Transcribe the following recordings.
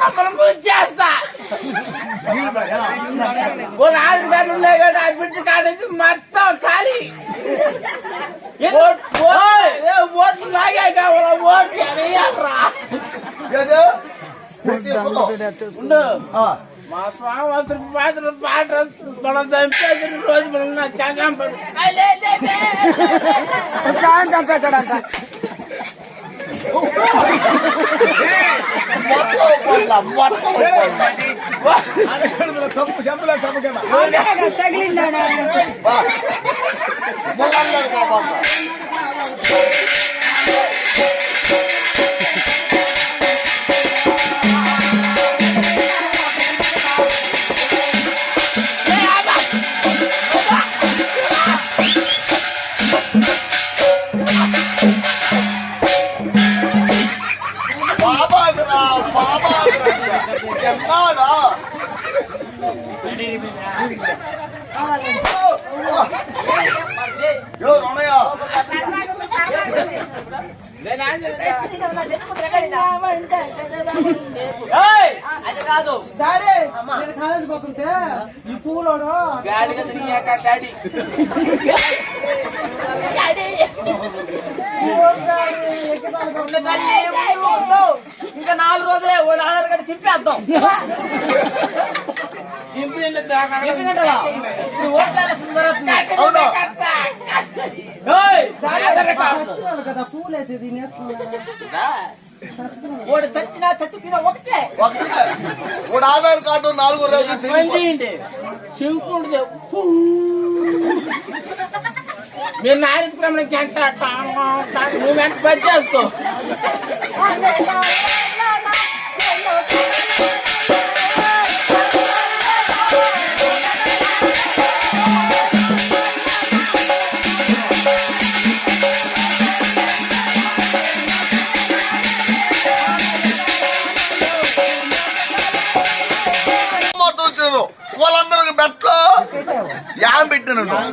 కమ్మలు ముంచేస్తా ఓ నాలుగు గంటలు ఉన్నాయి కదా ఆ బిడ్డ కాడేసి మొత్తం ఖాళీ ఓట్- ఓట్- ఏ ఓట్లు నాకే కావాలా ఓట్లు వేయాలరా ఏదో? ఉండు ఆ, మా స్వామి అతను పాత్ర పాట మనం చంపేది రోజు ఇంకా నాలుగు రోజులే వాడు ఆధార్ కార్డు సింపేద్దాం సింపుల్ ఎందుకంటే ఓట్లేసిన జరుగుతుంది అవును. కదా చచ్చినా చచ్చిపోయినా ఒకటే. ఒకటే. వాడు ఆధార్ కార్డు నాలుగు రోజులు సింపుల్ మీరు నాయకులు గంట నువ్వు వెంట పని చేసుకో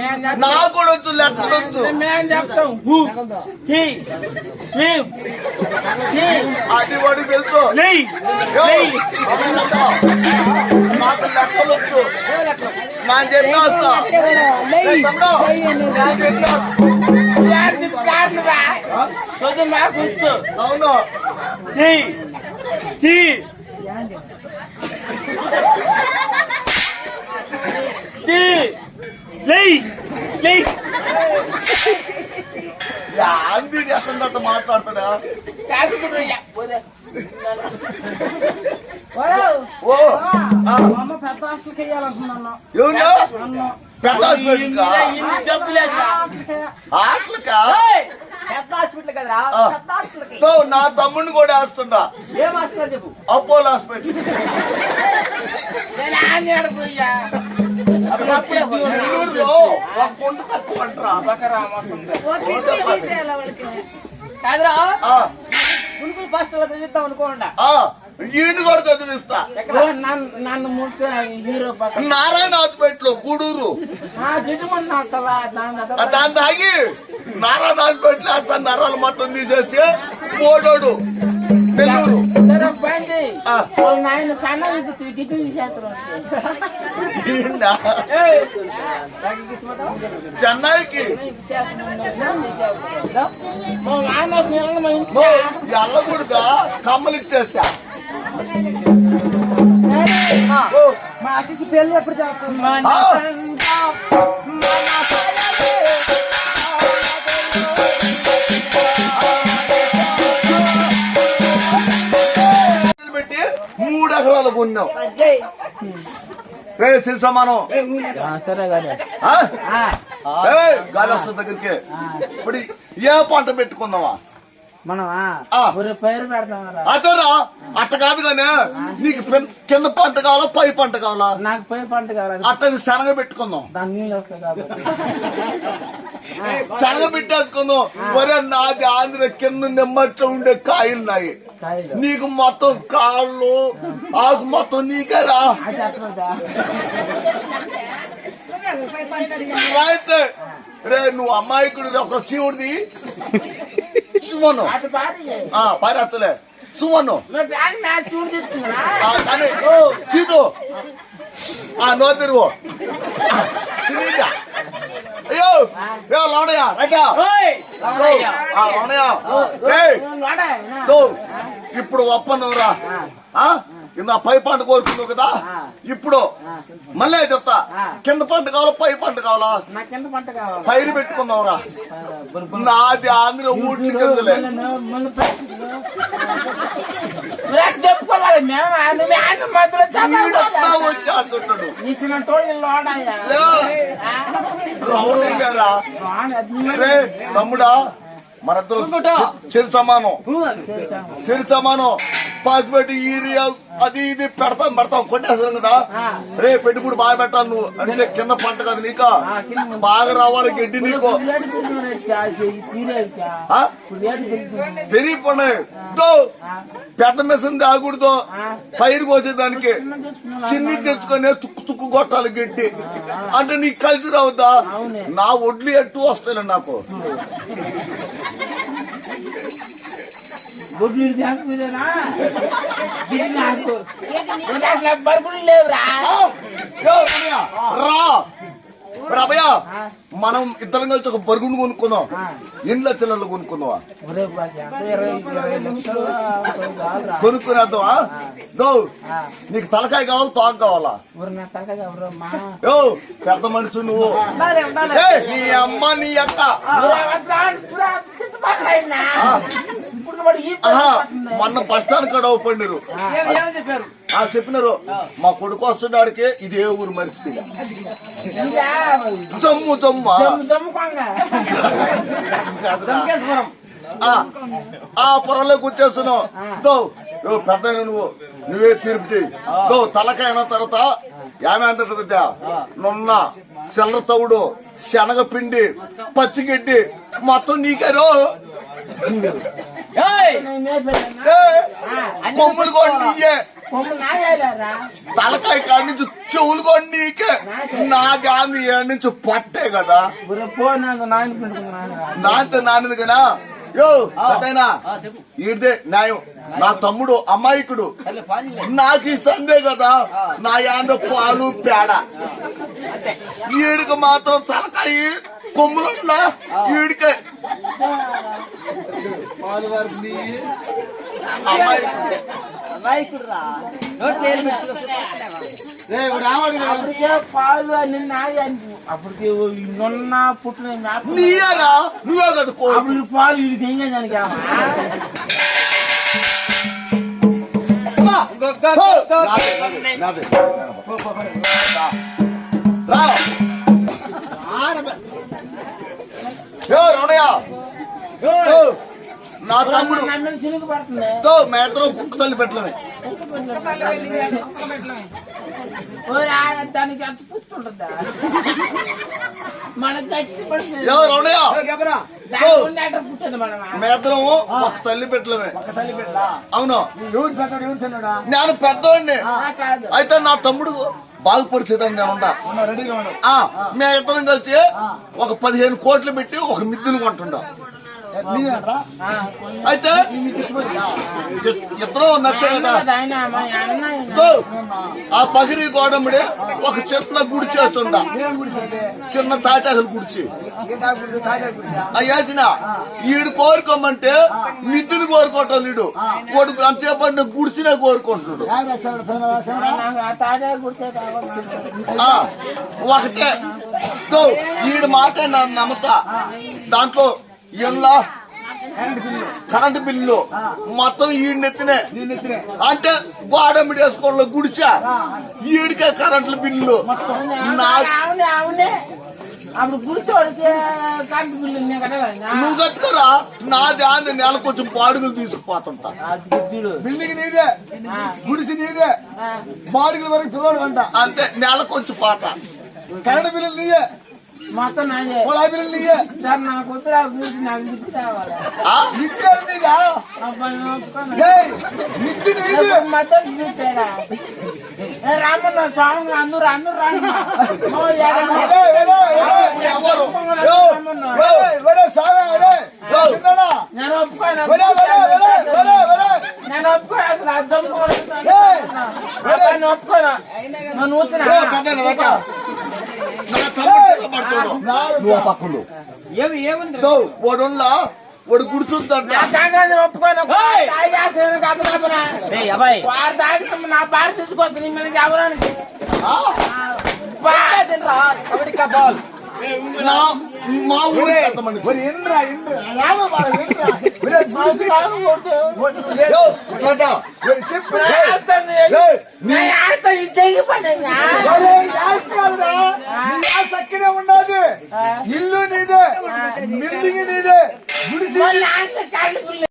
ఆ, మేము నాకు కూడా వచ్చు. లెక్కడొచ్చు మేము చెప్తాం. అది వాడు తెలుసు. నాకు లెక్కలొచ్చు నేను చెప్పేస్తా? చదువు మాకు వచ్చు. అవును. థీ, మాట్లాడుతున్నా కాసుకుంటూ యా, పోలే. ఓ ఆ, అమ్మ పెద్ద హాస్టల్కి ఎవరు పెద్ద హాస్పిటల్ పెద్ద హాస్పిటల్ కదరా. పెద్ద నా తమ్ముడిని కూడా వేస్తుండా ఏం హాస్పిటల్ చెప్పు? Apollo hospital. నెల్లూరులో ఒక గుంట తక్కువ అంటారా. కాదురా? చదివిద్దాం అనుకోండా. ఆ, ఈయన కూడా చదివిస్తా ఓ, నన్ను హీరో గూడూరు. దాని ఆ, దాన్ని తాగి నారాయణ హాస్పిటల్ వేస్తా నరాలు మొత్తం తీసేసి పోడోడు నెల్లూరు. నాయన కన్నా గిట్టు తీసేస్తారు చెన్నైకి? మా నాయన ఎల్లకూడదా? కమ్మలు ఇచ్చేసా. మా అక్కకి పెళ్ళి ఎప్పుడు చేస్తాం మూడు ఎకరాలు కొన్నాం రే సిరి సమానం సరే గారు ఆ? ఏయ్, గాలి వస్తుంది దగ్గరికి. ఇప్పుడు ఏ పంట పెట్టుకుందామా? అదరా అట్ట కాదు కానీ నీకు కింద పంట కావాలా పై పంట కావాలా? నాకు పై పంట కావాలి? అట్ట శనగ పెట్టుకుందాం. శనగ పెట్టేసుకుందాం. ఒరే నాది ఆంధ్ర కింద నిమ్మట్లో ఉండే కాయలు నాయి. నీకు మొత్తం కాళ్ళు ఆకు మొత్తం నీకే రా. అయితే. రే నువ్వు అమ్మాయికుడు ఒక శివుడిది సుమను పారేస్తలే సుమను కానీ చీదు. నో తిరుగు. అయ్యో లోనయ్య ఆ లోనయ్య దో, ఇప్పుడు ఒప్పనవరా కింద పై పంట కోరుకున్నావు కదా? ఇప్పుడు మళ్ళీ చెప్తా. కింద పంట కావాలా పై పంట కావాలా? పైరు పెట్టుకున్నావురా నాది ఆంధ్ర ఊటి కిందలే చెప్పుకోవాలి తమ్ముడా మనిద్దరం చెరు సమానం. చెరు సమానం. పాసిపెట్టి ఈరియా అది ఇది పెడతాం పెడతాం. కొట్టేస్తాం కదా. రే పెట్టుకుడు బాగా పెట్టాలి నువ్వు అంటే కింద పంట కదా నీక. బాగా రావాలి గడ్డి నీకు? పెరిగిపోయి పెద్ద మిషన్ తాగకూడదు. పైరు కోసేదానికి. చిన్ని తెచ్చుకొని తుక్కు తుక్కు కొట్టాలి గడ్డి. అంటే నీకు కలిసి రావద్దా? నా ఒడ్లు ఎట్టు వస్తాయి నాకు. గుడ్లు తినకుదేనా గిరి నాకు? బరుకులు లేవురా. రా. రాబయ్య మనం ఇద్దరం కలిసి ఒక బరుగును కొనుక్కుందాం. ఎన్ని లక్షలలో కొనుక్కుందావా దో నీకు తలకాయ కావాలి తోక కావాలా? పెద్ద మనిషి నువ్వు. నీ అమ్మ నీ అక్క. మొన్న బస్ స్టాండ్ కాడ చెప్పారు? ఆ చెప్పినారు. మా కొడుకు వస్తున్నాడికి ఇదే ఊరు మనిషి ఇదా, జమ్ము జమ్ము ఆ, ఆ పొరలో కూర్చేస్తున్నావు పెద్ద నువ్వు నువ్వే తీర్పు చేయి దో తలకాయ అయిన తర్వాత అంతట నున్న చెల్ల తవుడు శనగపిండి పచ్చిగడ్డి మొత్తం నీకేరో కొమ్ములు కూడా నీయే? తలకాయ కాడి నుంచి చెవులు కూడా నీకే. నా గాంధీ నుంచి పట్టే కదా. నాతో నాన్నది కదా. యో న్యాయం. నా తమ్ముడు అమాయకుడు. నాకు ఈ సందే కదా. నా యాండ పాలు పేడ. ఈడికి మాత్రం తలకాయ కొమ్ములున్నా ఈడికే అమాయకుడు నాయకుడు రా నోట్ పేరు పెట్టుకో. అప్పటికే పాలు అన్ని నాయి అని అప్పటికే నున్న పుట్టిన మేప నీయరా నువ్వే కట్టుకో అప్పుడు ఈ పాలు ఇది తెంగే దానికి అమ్మా, నా తమ్ముడు. మేతరం కుక్క తల్లి ఆ, దానికి అంత పుట్టుంటుందా మనం మేతరం ఒక తల్లి పెట్టలమే. అవును? నేను పెద్దవాడిని అయితే నా తమ్ముడు బాగుపరిచేదని నేను ఉండు. మేము ఇద్దరం కలిసి ఒక పదిహేను కోట్లు పెట్టి ఒక మిద్దును కొంటుండం అయితే ఇద్దరు నచ్చే కదా కదా ఆయన మా అన్న ఆయన. తో, ఆ పగిరి గోడముడి ఒక చిన్న గుడి చేస్తుండా? చిన్న తాటాకులు గుడిచి? అయ్యాసిన ఈడు కోరుకోమంటే మిద్దుని కోరుకోవటం వీడు కొడుకు అంతసేపటి గుడిచినే కోరుకుంటున్నాడు ఒకటే ఈడు మాట నమ్మతా దాంట్లో ఇళ్ళ కరెంట్ బిల్లు. బిల్లు. మొత్తం ఈ నెత్తినే. దీన్ని ఎత్తిరే. అంటే గోడమిడి వేసుకోవడంలో గుడిచా ఈడికే బిల్లు. కరెంట్ బిల్లు నువ్వు కట్టుకోరా? నాది ఆంది నెల కొంచెం బాడుగులు తీసుకుపోతుంటా. బిల్డింగ్ నీదే. గుడిసి నీదే. బాడుగుల వరకు పిల్లలు అంట. అంతే నెల కొంచెం పాత. కరెంట్ బిల్లులు నీయే. మొత్తం నాదే పొలా బిల్లులు నీయే సార్ నాకు వద్దురా కూర్చి నాకు గిఫ్ట్ కావాలి ఆ? నిత్యాలు నీదా అబ్బాయి నేను ఒప్పుకోను. ఏయ్, నిత్య నీదే ఇప్పుడు మద్దతు చూసాడా ఏ రామన్న స్వామి అందరూ అందరూ రామన్న ఓ ఏడన్నా. ఏయ్, ఏయ్, ఏయ్, ఏయ్. ఎవరు? యో, ఏయ్, ఒరే స్వామి, ఒరే, యో, చిన్నోడా. నేను ఒప్పుకోను ఒరే, ఒరే, ఒరే, ఒరే, ఒరే. నేను ఒప్పుకోను అసలు ఆ జంపు ఏయ్! నేను ఒప్పుకోను నన్ను నా తమ్ముడు కింద పడుతున్నాడు. నువ్వు ఆ పక్కడు ఏమి ఏముంది? వాడున్నా? వాడు కూర్చుందంట నా వారు తాగి నా మీద కబడ్డీ బాల్? నా మా ఊరు ఎంతమంది ఒరే, ఇంద్రా, ఇంద్రా. రామ బాల, ఇంద్రా. ఒరే, గుడిసి. యో, ఇట్లాంటా? ఒరే, చెప్పు. ఏయ్, ఒరే, యాస్ కాదురా. నీ యాస్ అక్కడే ఉన్నది ఇల్లు నీదే బిల్డింగ్ నీదే గుడిసి కరెంట్ బిల్లు